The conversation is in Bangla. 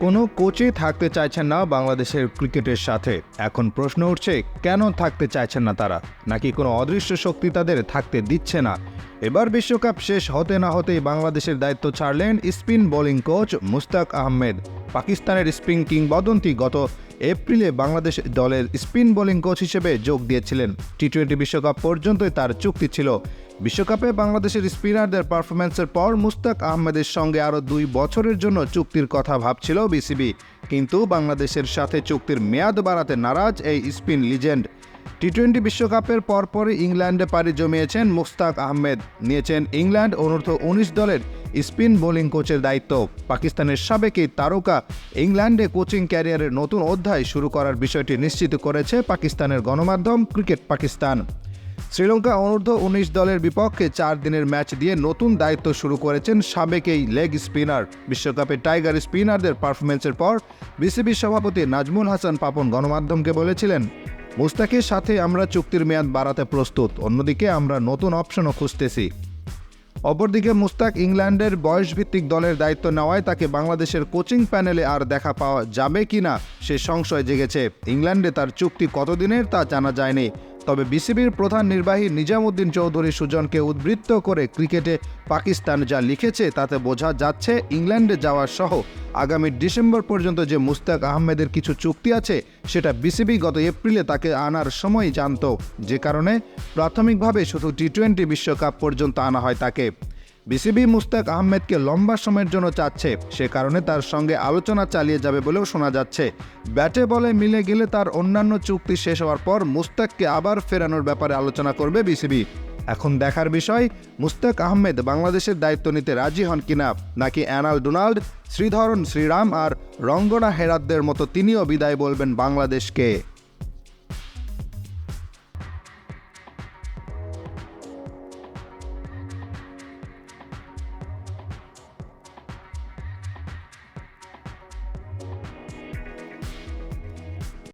কোনো কোচই থাকতে চাইছেন না বাংলাদেশের ক্রিকেটের সাথে। এখন প্রশ্ন উঠছে, কেন থাকতে চাইছেন না তারা? নাকি কোনো অদৃশ্য শক্তি তাদের থাকতে দিচ্ছে না? এবার বিশ্বকাপ শেষ হতে না হতেই বাংলাদেশের দায়িত্ব ছাড়লেন spin bowling coach Mushtaq Ahmed. পাকিস্তানের স্পিন কিংবদন্তি গত এপ্রিলে বাংলাদেশ দলের স্পিন বোলিং কোচ হিসেবে যোগ দিয়েছিলেন। টি টোয়েন্টি বিশ্বকাপ পর্যন্তই তার চুক্তি ছিল। বিশ্বকাপে বাংলাদেশের স্পিনারদের পারফরম্যান্সের পর মুস্তাক আহমেদের সঙ্গে আরও দুই বছরের জন্য চুক্তির কথা ভাবছিল বিসিবি। কিন্তু বাংলাদেশের সাথে চুক্তির মেয়াদ বাড়াতে নারাজ এই স্পিন লিজেন্ড। টি টোয়েন্টি বিশ্বকাপের পরপরই ইংল্যান্ডে পাড়ি জমিয়েছেন মুস্তাক আহমেদ। নিয়েছেন ইংল্যান্ড অনূর্ধ্ব উনিশ দলের স্পিন বোলিং কোচের দায়িত্ব। পাকিস্তানের সাবেক এই তারকা ইংল্যান্ডে কোচিং ক্যারিয়ারের নতুন অধ্যায় শুরু করার বিষয়টি নিশ্চিত করেছে পাকিস্তানের গণমাধ্যম ক্রিকেট পাকিস্তান। শ্রীলঙ্কা অনূর্ধ্ব উনিশ দলের বিপক্ষে চার দিনের ম্যাচ দিয়ে নতুন দায়িত্ব শুরু করেছেন সাবেক এই লেগ স্পিনার। বিশ্বকাপে টাইগার স্পিনারদের পারফরমেন্সের পর বিসিবি সভাপতি নাজমুল হাসান পাপন গণমাধ্যমকে বলেছিলেন মুস্তাকের সাথে আমরা চুক্তির মেয়াদ বাড়াতে প্রস্তুত, অন্যদিকে আমরা নতুন অপশনও খুঁজতেছি। অপরদিকে মুস্তাক ইংল্যান্ডের বয়সভিত্তিক দলের দায়িত্ব নেওয়ায় তাকে বাংলাদেশের কোচিং প্যানেলে আর দেখা পাওয়া যাবে কি না সে সংশয় জেগেছে। ইংল্যান্ডে তার চুক্তি কতদিনের তা জানা যায়নি। তবে বিসিবির প্রধান নির্বাহী নিজামুদ্দিন চৌধুরী সুজনকে উদ্বৃত্ত করে ক্রিকেটে পাকিস্তান যা লিখেছে তাতে বোঝা যাচ্ছে ইংল্যান্ডে যাওয়ার সহ আগামী ডিসেম্বর পর্যন্ত যে মুস্তাক আহমেদের কিছু চুক্তি আছে, সেটা বিসিবি গত এপ্রিলে তাকে আনার সময় জানত। যে কারণে প্রাথমিকভাবে শুধু টি টোয়েন্টি বিশ্বকাপ পর্যন্ত আনা হয় তাকে। বিসিবি মুস্তাক আহমেদকে লম্বা সময়ের জন্য চাচ্ছে। সে কারণে তার সঙ্গে আলোচনা চালিয়ে যাবে বলেও শোনা যাচ্ছে। ব্যাটে বলে মিলে গেলে তার অন্যান্য চুক্তি শেষ হওয়ার পর মুস্তাককে আবার ফেরানোর ব্যাপারে আলোচনা করবে বিসিবি। এখন দেখার বিষয়, মুস্তাক আহমেদ বাংলাদেশের দায়িত্ব নিতে রাজি হন কিনা? নাকি অ্যানাল ডোনাল্ড, শ্রীধরন শ্রীরাম আর রঙ্গনা হেরাতদের মতো তিনিও বিদায় বলবেন বাংলাদেশকে?